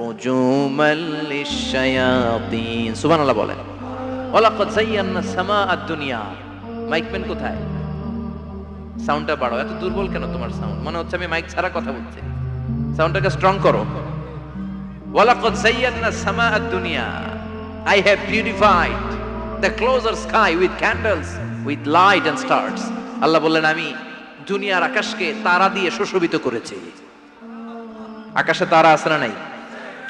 رجوما للشياطين সুবহানাল্লাহ বলেন ওয়ালাকাদ যায়্যানা السماء الدنيا মাইকম্যান কোথায় সাউন্ডটা বাড়াও এত দুর্বল কেন তোমার সাউন্ড মনে হচ্ছে আমি মাইক ছাড়া কথা বলছি সাউন্ডটাকে স্ট্রং করো ওয়ালাকাদ যায়্যানা السماء الدنيا I have beautified the closer sky with candles with light and stars আল্লাহ বললেন আমি দুনিয়ার আকাশকে তারা দিয়ে সুশোভিত করেছি আকাশে তারা আছে না নাই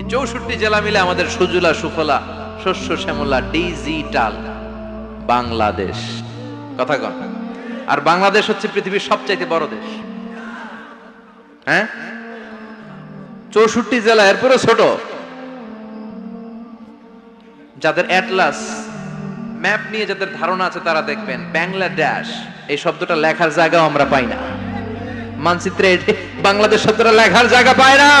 এই চৌষট্টি জেলা মিলে আমাদের সুজলা, সুফলা, শস্য, শ্যামলা, ডিজিটাল বাংলাদেশ। কথা কন। আর বাংলাদেশ হচ্ছে পৃথিবীর সবচাইতে বড় দেশ। হ্যাঁ? চৌষট্টি জেলা এরপরে ছোট। যাদের অ্যাটলাস, ম্যাপ নিয়ে যাদের ধারণা আছে তারা দেখবেন, বাংলাদেশ। এই শব্দটা লেখার জায়গাও আমরা পাই না। মানচিত্রে বাংলাদেশ শব্দটা লেখার জায়গা পায় না।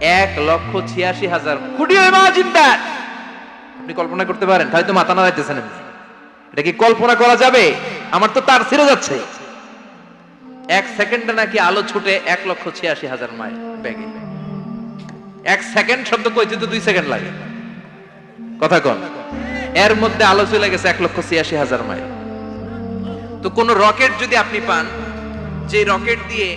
এক লক্ষ ছিয়াশি হাজার দ্যাট আপনি কল্পনা করতে পারেন হয়তো মাথা না এমনি। এটা কি কল্পনা করা যাবে? আমার তো তার ছিঁড়ে যাচ্ছে। এক সেকেন্ডে নাকি আলো ছুটে এক লক্ষ ছিয়াশি হাজার মাইল ব্যাগে। এক সেকেন্ড শব্দ কইতে তো দুই সেকেন্ড লাগে। কথা কন। এর মধ্যে আলো চলে গেছে এক লক্ষ ছিয়াশি হাজার মাইল। তো কোন রকেট যদি আপনি পান, যে রকেট দিয়ে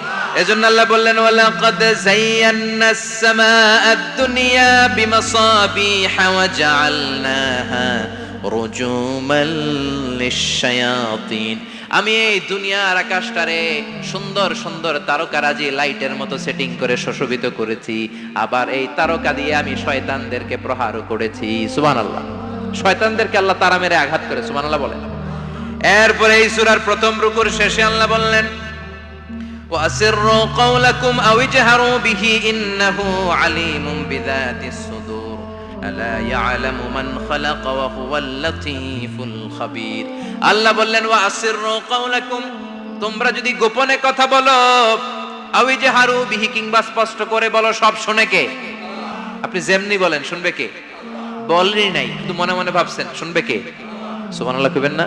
এজন্য আল্লাহ বললেন, ওয়ালাকাদ যায়্যানাস সামাআদ দুনিয়া বিমাসাবিহা ওয়া জাআলনাহা রুজুমাল লিশ-শায়াতিন। আমি এই দুনিয়ার আকাশটারে সুন্দর সুন্দর তারকারাজি লাইটের মতো সেটিং করে সুশোভিত করেছি। আবার এই তারকা দিয়ে আমি শয়তানদেরকে প্রহারও করেছি। সুবহানাল্লাহ। শয়তানদেরকে আল্লাহ তারা মেরে আঘাত করে, সুবহানাল্লাহ বলেন। এরপরে এই সূরার প্রথম রুকুর শেষে আল্লাহ বললেন وأسروا قولكم أو اجهروا به إنه عليم بذات الصدور ألا يعلم من خلق وهو اللطيف الخبير আল্লাহ বললেন وأسروا قولكم তোমরা যদি গোপনে কথা বলো আও ইজহারু বিহি কিংবা স্পষ্ট করে বলো সব শুনে কে আপনি যেমনি বলেন শুনবে কে বলেনই নাই কিন্তু মনে মনে ভাবছেন শুনবে কে সুবহানাল্লাহ কইবেন না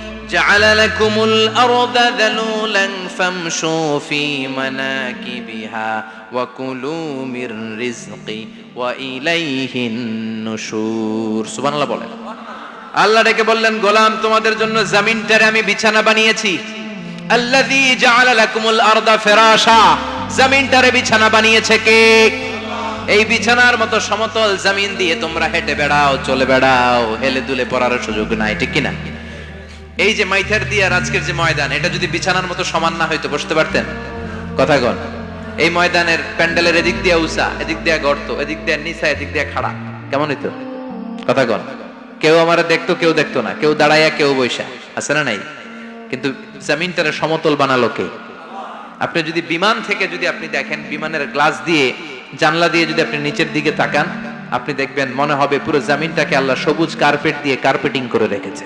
جعل لكم الأرض ذلولا فامشوا في مناكبها وكلوا من رزقه وإليه النشور سبحان الله বলেন আল্লাহ ডেকে বললেন গোলাম তোমাদের জন্য জমিনটারে আমি বিছানা বানিয়েছি আল্লাযী জাআলা লাকুমুল আরদা ফিরাশা জমিনটারে বিছানা বানিয়েছে কে এই বিছানার মতো সমতল জমিন দিয়ে তোমরা হেঁটে বেড়াও চলে বেড়াও হেলে দুলে পড়ার সুযোগ নাই ঠিক কিনা এই যে মাইথার দিয়ে আর আজকের যে ময়দান, এটা যদি বিছানার মতো সমান না হয়তো বসতে পারতেন? কথা কন এই ময়দানের প্যান্ডেলের এদিক দিয়ে উষা, এদিক দিয়ে গর্ত, এদিক দিয়ে নিচা, এদিক দিয়ে খাড়া। কেমন হইতো? কথা কন কেউ আমার দেখতো, কেউ দেখতো না। কেউ দাঁড়াইয়া, কেউ বৈশা আছে না নাই? কিন্তু জমিনটারে সমতল বানালো কে? আপনি যদি বিমান থেকে যদি আপনি দেখেন, বিমানের গ্লাস দিয়ে, জানলা দিয়ে যদি আপনি নিচের দিকে তাকান, আপনি দেখবেন মনে হবে পুরো জমিনটাকে আল্লাহ সবুজ কার্পেট দিয়ে কার্পেটিং করে রেখেছে।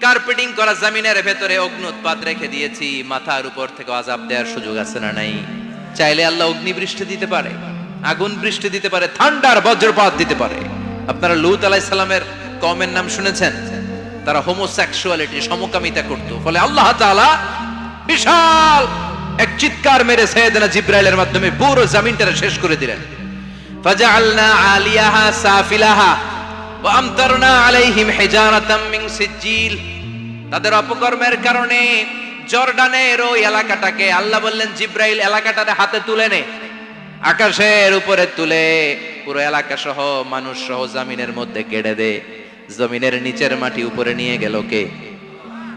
কার্পেটিং করা জমিনের ভেতরে অগ্নুৎপাত রেখে দিয়েছি, মাথার উপর থেকে আজাব দেওয়ার সুযোগ আছে না নাই? চাইলে আল্লাহ অগ্নি বৃষ্টি দিতে পারে, আগুন বৃষ্টি দিতে পারে ঠান্ডার বজ্রপাত দিতে পারে। আপনারা লুত আলাইহিস সালামের কমের নাম শুনেছেন? তারা হোমোসেক্সুয়ালিটি সমকামিতা করত। ফলে আল্লাহ তাআলা বিশাল এক চিৎকার মেরে সৈয়দনা জিব্রাইলের মাধ্যমে পুরো জমিনটা শেষ করে দিলেন। ফাজআলনা আলিয়াহা সাফিলাহা। তাদের অপকর্মের কারণে জর্ডানের ওই এলাকাটাকে আল্লাহ বললেন, জিব্রাইল এলাকাটারে হাতে তুলে নে। আকাশের উপরে তুলে পুরো এলাকা সহ মানুষ সহ জমিনের মধ্যে কেড়ে দে। জমিনের নিচের মাটি উপরে নিয়ে গেল কে?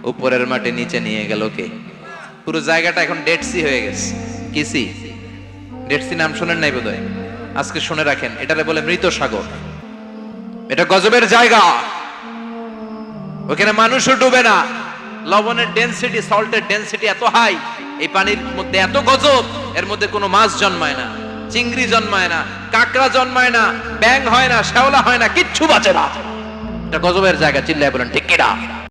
উপরের মাটি নিচে নিয়ে গেল কে? পুরো জায়গাটা এখন ডেড সি হয়ে গেছে। কি সি ডেড সি নাম শোনেন নাই বোধহয়? আজকে শুনে রাখেন, এটারে বলে মৃত সাগর। এটা গজবের জায়গা। ওখানে মানুষও ডুবে না। লবণের ডেনসিটি সল্টের ডেনসিটি এত হাই এই পানির মধ্যে এত গজব, এর মধ্যে কোনো মাছ জন্মায় না, চিংড়ি জন্মায় না, কাঁকড়া জন্মায় না ব্যাং হয় না, শ্যাওলা হয় না, কিচ্ছু বাঁচে না। এটা গজবের জায়গা, চিল্লায় বলেন, ঠিক কিনা